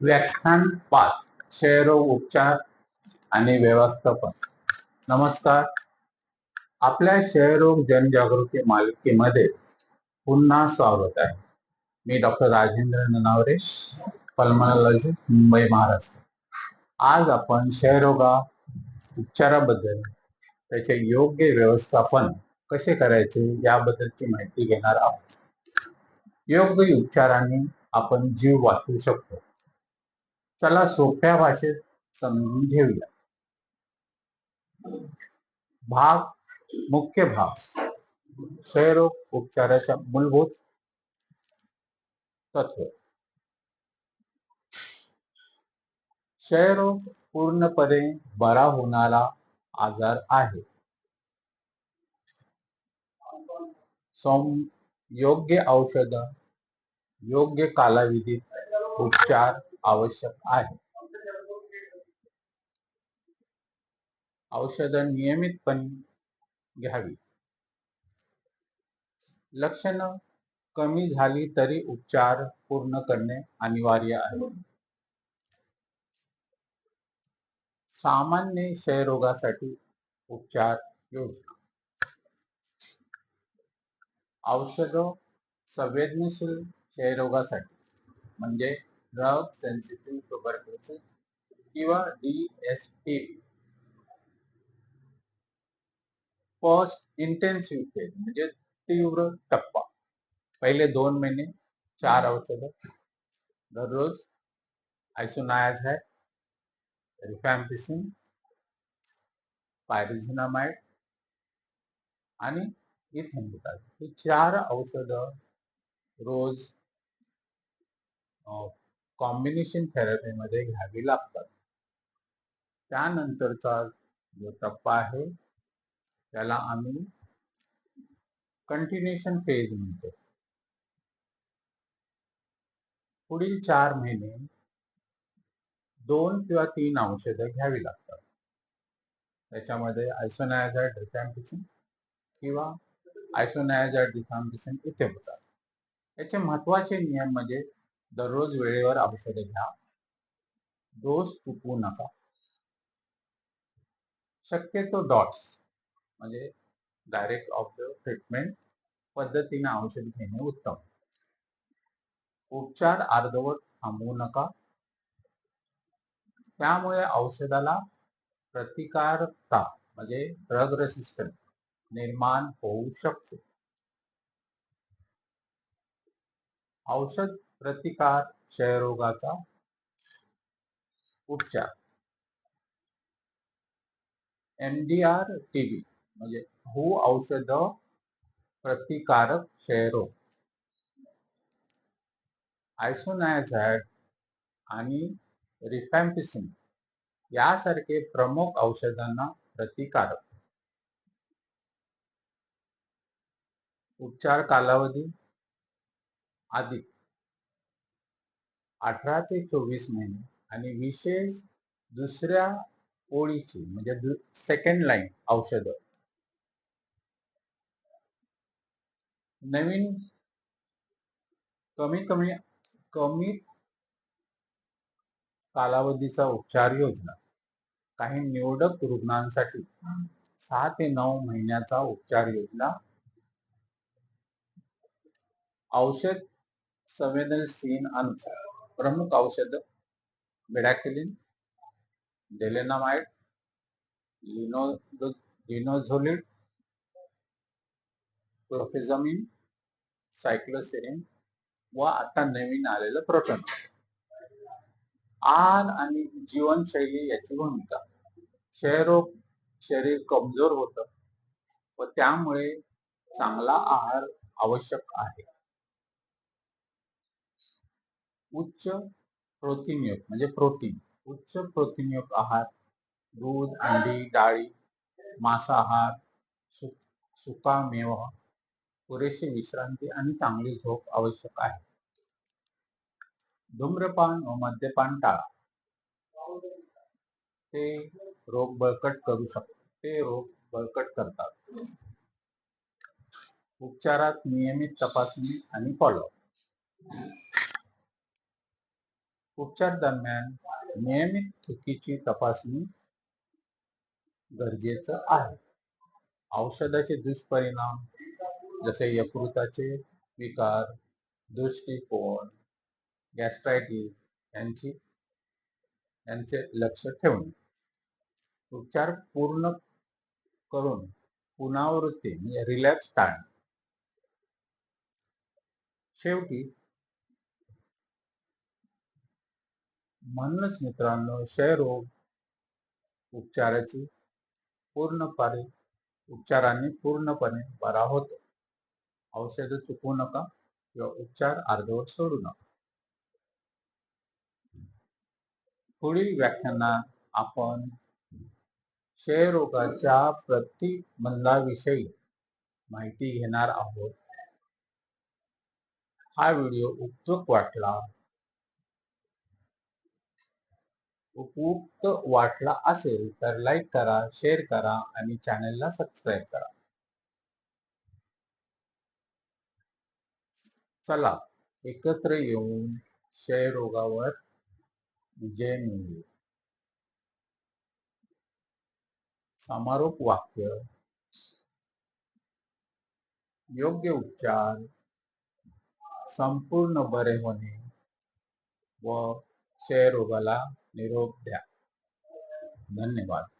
व्याख्यान पाच क्षयरोग उपचार आणि व्यवस्थापन. नमस्कार. आपल्या क्षयरोग जनजागृती मालिकेमध्ये पुन्हा स्वागत आहे. मी डॉक्टर राजेंद्र ननावरे पल्मनॉलॉजिस्ट मुंबई महाराष्ट्र. आज आपण क्षयरोगा उपचाराबद्दल त्याचे योग्य व्यवस्थापन कसे करायचे याबद्दलची माहिती घेणार आहोत. योग्य उपचाराने आपण जीव वाचवू शकतो. चला सोप्या भाषेत समजून घेऊया. भाग मुख्य भाग. क्षयरोग उपचाराच्या मूलभूत तत्व. क्षयरोग पूर्णपणे बरा होणारा आजार आहे. योग्य औषध योग्य कालावधीत उपचार आवश्यक आहे. औषधं नियमितपणे घ्यावी. लक्षणं कमी झाली तरी उपचार पूर्ण करणे अनिवार्य आहे. सामान्य क्षयरोगासाठी उपचार योजना. औषध संवेदनशील क्षयरोगासाठी म्हणजे ड्रग सेन्सिटिव्ह ट्युबरक्युलोसिस किंवा डीएसटी फर्स्ट इंटेन्सिव्ह फेज म्हणजे तीव्र टप्पा. पहिले दोन महिने चार औषधं. दररोज आयसोनायाज आहे रिफॅम्पिसिन पायरिझिनामाइड आणि इथेनबुटाल ही चार औषधं रोज कॉम्बिनेशन थेरपीमध्ये घ्यावी लागतात. त्यानंतरचा जो टप्पा आहे त्याला आम्ही कंटिन्युएशन फेज म्हणतो. पुढील चार महिने दोन किंवा तीन औषधं घ्यावी लागतात. त्याच्यामध्ये आयसोनायाझाइड डिफॅम्पिसिन किंवा आयसोनायाझाइड डिफॅम्पिसिन इथे होतात. याचे महत्त्वाचे नियम म्हणजे दररोज वेळेवर औषधे घ्या. डोस चुकवू नका. शक्यतो डॉट्स म्हणजे डायरेक्ट ऑब्झर्व ट्रीटमेंट पद्धतीने औषध घेणे उत्तम. उपचार अर्धवट थांबवू नका. त्यामुळे औषधाला प्रतिकारता, म्हणजे ड्रग रेसिस्टन्स निर्माण होऊ शकतो. औषध प्रतिकार क्षयरोगाचा उपचार. एमडीआर टीबी म्हणजे हू औषध प्रतिकारक क्षयरोग. आयसोनायझॅड आणि रिफॅम्पिसिन यासारखे प्रमुख औषधांना प्रतिकारक. उपचार कालावधी अधिक अठरा ते चोवीस महिने आणि विशेष दुसऱ्या ओळीची म्हणजे सेकंड लाईन औषध. नवीन कमी कमी कमी कालावधीचा उपचार योजना. काही निवडक रुग्णांसाठी सहा ते नऊ महिन्याचा उपचार योजना. औषध संवेदनशील अनुसार. प्रमुख औषध बेडॅक्युलिन डेलेनामाइड लिनो लिनोझोलिड प्रोफेझमिन सायक्लोसेरिन व आता नवीन आलेलं प्रोटॉन आहार आणि जीवनशैली याची भूमिका. क्षयरोग शरीर कमजोर होतं व त्यामुळे चांगला आहार आवश्यक आहे. उच्च प्रोटीनयुक्त म्हणजे प्रोटीन. उच्च प्रोटीनयुक्त आहार दूध अंडी डाळी मांसाहार सु सुका मेवा पुरेशी विश्रांती आणि चांगली झोप आवश्यक आहे. धूम्रपान व मद्यपान टाळा. ते रोग बळकट करू शकतात ते रोग बळकट करतात. उपचारात नियमित तपासणी आणि फॉलोअप उपचार दरम्यान नियमित चुकीची तपासणी गरजेचं आहे. औषधाचे दुष्परिणाम जसे यकृताचे विकार दृष्टिकोन गॅस्ट्रायटिस यांची यांचे लक्ष ठेवणे. उपचार पूर्ण करून पुनरावृत्ती म्हणजे रिलॅक्स टाळणे शेवटी म्हणूनच मित्रांनो क्षयरोग उपचाराची पूर्णपणे उपचाराने पूर्णपणे बरा होतो. औषध चुकवू नका किंवा उपचार अर्धवट सोडू नका. पुढील व्याख्यानात आपण क्षयरोगाच्या प्रतिबंधाविषयी माहिती घेणार आहोत. हा व्हिडिओ उपयुक्त वाटला उपयुक्त वाटला असेल तर लाईक करा शेअर करा आणि चॅनलला सबस्क्राईब करा. चला एकत्र येऊन क्षयरोगावर विजय मिळवू. समारोप वाक्य योग्य उपचार संपूर्ण बरे होणे व क्षयरोगाला निरोप द्या. धन्यवाद.